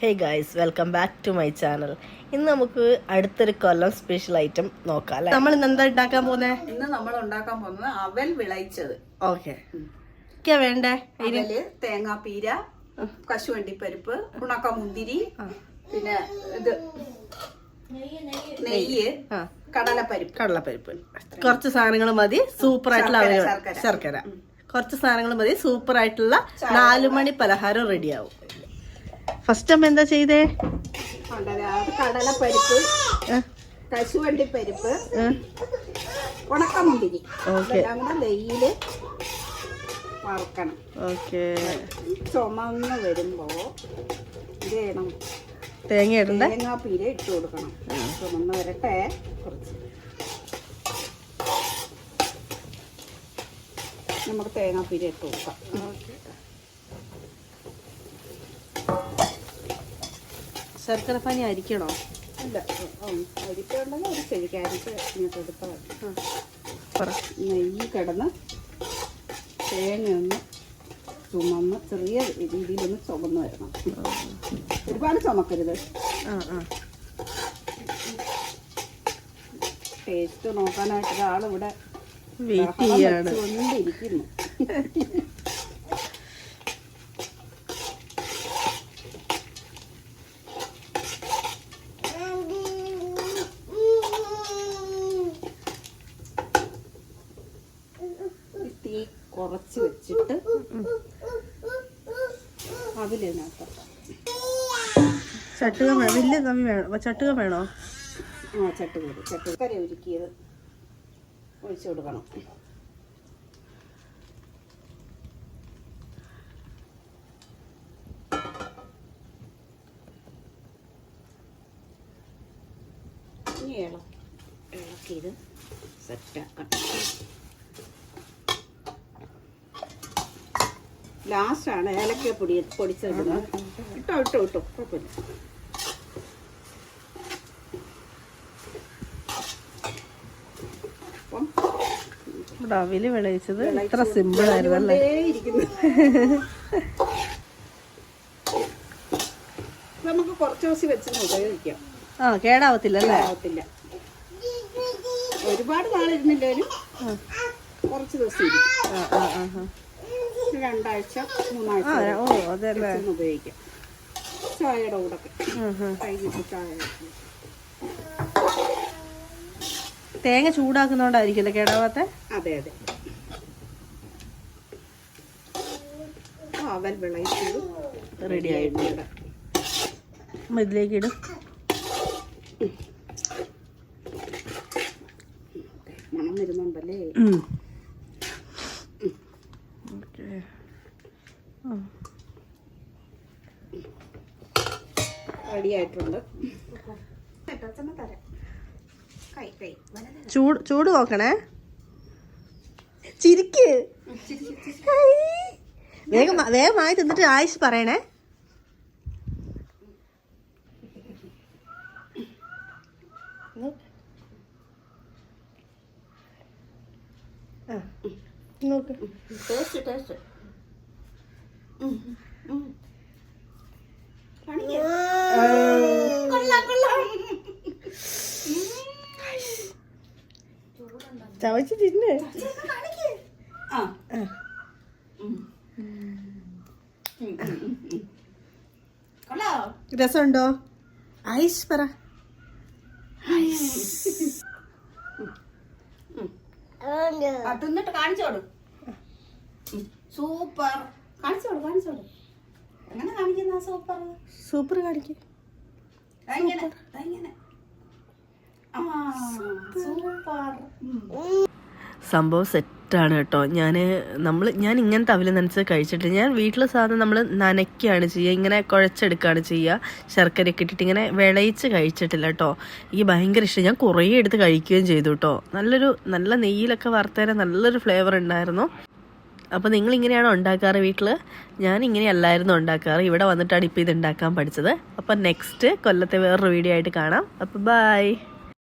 Hey guys welcome back to my channel ഇന്ന് നമുക്ക് അടുത്തൊരു കൊല്ലം സ്പെഷ്യൽ ഐറ്റം നോക്കാം അല്ലേ? നമ്മൾ ഇന്ന് എന്താ ഉണ്ടാക്കാൻ പോകുന്നത് ഇന്ന് നമ്മൾ ഉണ്ടാക്കാൻ പോകുന്നത് അവൽ വിളയിച്ചത്. ഓക്കെ വേണ്ടേ? അവൽ തേങ്ങാപ്പീര കശുവണ്ടിപ്പരിപ്പ് ഉണക്ക മുന്തിരി പിന്നെ ഇത് നെയ്യ് കടലപ്പരിപ്പ്. കടലപ്പരിപ്പ്. കുറച്ച് സാധനങ്ങൾ മതി സൂപ്പർ ആയിട്ടുള്ള ശർക്കര, കുറച്ച് സാധനങ്ങൾ മതി സൂപ്പർ ആയിട്ടുള്ള നാലുമണി പലഹാരം റെഡി ആവും. ഫസ്റ്റ് അമ്മ എന്താ ചെയ്തേ? കടല പരിപ്പ് കശുവണ്ടി പരിപ്പ് ഉണക്കമുന്തിരി. നെയ്യിൽ വറുക്കണം. ഓക്കെ. ചുമന്ന് വരുമ്പോ ഇത് ചെയ്യണം തേങ്ങ ഇടണ്ട? തേങ്ങാപ്പീര ഇട്ട് കൊടുക്കണം. ചുമന്ന് വരട്ടെ കുറച്ച്. നമുക്ക് തേങ്ങാപ്പീര ഇട്ട് കൊടുക്കാം. ശർക്കര പനി അരിക്കണോ അല്ല അരിക്കുണ്ടെങ്കിൽ ഒരു ശരിക്കും അരിക്ക് ഇങ്ങോട്ട് എടുത്താൽ മതി. പറ. നെയ്യ് കിടന്ന് തേങ്ങ ഒന്ന് ചുമന്ന് ചെറിയ രീതിയിലൊന്ന് ചുമന്ന് വരണം. ഒരുപാട് ചുമക്കരുത്. ടേസ്റ്റ് നോക്കാനായിട്ട് ഒരാളിവിടെ വെയിറ്റ് ചെയ്യാണ്. കൊണ്ടിരിക്കുന്നു ഈ തീ കുറച്ച് വെച്ചിട്ട് അതിലിനകത്ത് ചട്ടുക വലിയ കമ്മി വേണം ചട്ടുക വേണോ? ആ ചട്ടുക ചട്ടുകര ഒരുക്കിയത് ഒഴിച്ചു കൊടുക്കണം. ഇനി ഇള ഇളക്കിയത് സെറ്റാക്കണം ലാസ്റ്റാണ് ഏലക്ക പൊടി പൊടിച്ചെടുക്കുന്നത്. ഇട്ടോ ഇട്ടോ ഇട്ടോ. കുഴപ്പമില്ല. ഇവിടെ അവിൽ വിളയിച്ചത് ഇത്ര സിമ്പിൾ ആയിരുന്നു അല്ലേ? നമുക്ക് കുറച്ച് ദിവസം വെച്ച് ഉപയോഗിക്കാം. ആ കേടാവത്തില്ല അല്ലേ? ആവത്തില്ല ഒരുപാട് നാളിരുന്നില്ലേലും കുറച്ച് ദിവസം ഇരിക്കും. ആ ആ ആ. ഒരു രണ്ടാഴ്ച മൂന്നാഴ്ച ഓ അതല്ലേ ഉപയോഗിക്കാം. ചായയുടെ കൂടെ. കൈകിട്ട് ചായ. തേങ്ങ ചൂടാക്കുന്നോണ്ടായിരിക്കില്ല കേടാവാത്ത? അതെ അതെ. അവൽ വിളയിച്ചത് റെഡി ആയിട്ടുണ്ട് അമ്മ ഇതിലേക്ക് ഇടും മണം വരുന്നുണ്ടല്ലേ ഉം. ഓക്കേ. ചൂട് ചൂട് നോക്കണേ. ചിരിക്ക്. വേഗം വേഗമായി തിന്നിട്ട് ആയിഷ് പറയണേ. ആ, നോക്ക്. ടേസ്റ്റ് ടേസ്റ്റ് ചവച്ച് തിന്ന്. രസമുണ്ടോ? ഐസ് പറ. തിന്നിട്ട് കാണിച്ചോട് സൂപ്പർ. എങ്ങനെ കാണിക്കുന്ന സൂപ്പർ സൂപ്പർ കാണിക്ക്. എങ്ങനെ എങ്ങനെ ആ സൂപ്പർ. സംഭവം സെറ്റാണ് കേട്ടോ. ഞാൻ നമ്മൾ ഞാൻ ഇങ്ങനത്തെ അവൽ നനച്ച് കഴിച്ചിട്ട് ഞാൻ വീട്ടിലെ സാധനം നമ്മൾ നനയ്ക്കുകയാണ് ചെയ്യുക. ഇങ്ങനെ കുഴച്ചെടുക്കുകയാണ് ചെയ്യുക. ശർക്കരയൊക്കെ ഇട്ടിട്ട് ഇങ്ങനെ വിളയിച്ച് കഴിച്ചിട്ടില്ല കേട്ടോ. ഈ ഭയങ്കര ഇഷ്ടം. ഞാൻ കുറേ എടുത്ത് കഴിക്കുകയും ചെയ്തു കേട്ടോ. നല്ലൊരു നല്ല നെയ്യിലൊക്കെ വറുത്തേരെ നല്ലൊരു ഫ്ലേവർ ഉണ്ടായിരുന്നു. അപ്പോൾ നിങ്ങൾ ഇങ്ങനെയാണോ ഉണ്ടാക്കാറ് വീട്ടിൽ ഞാൻ ഇങ്ങനെയല്ലായിരുന്നു ഉണ്ടാക്കാറ്. ഇവിടെ വന്നിട്ടാണ് ഇപ്പോൾ ഇത് ഉണ്ടാക്കാൻ പഠിച്ചത്. അപ്പോൾ നെക്സ്റ്റ് കൊല്ലത്തെ വേറൊരു വീഡിയോ ആയിട്ട് കാണാം. അപ്പോൾ ബൈ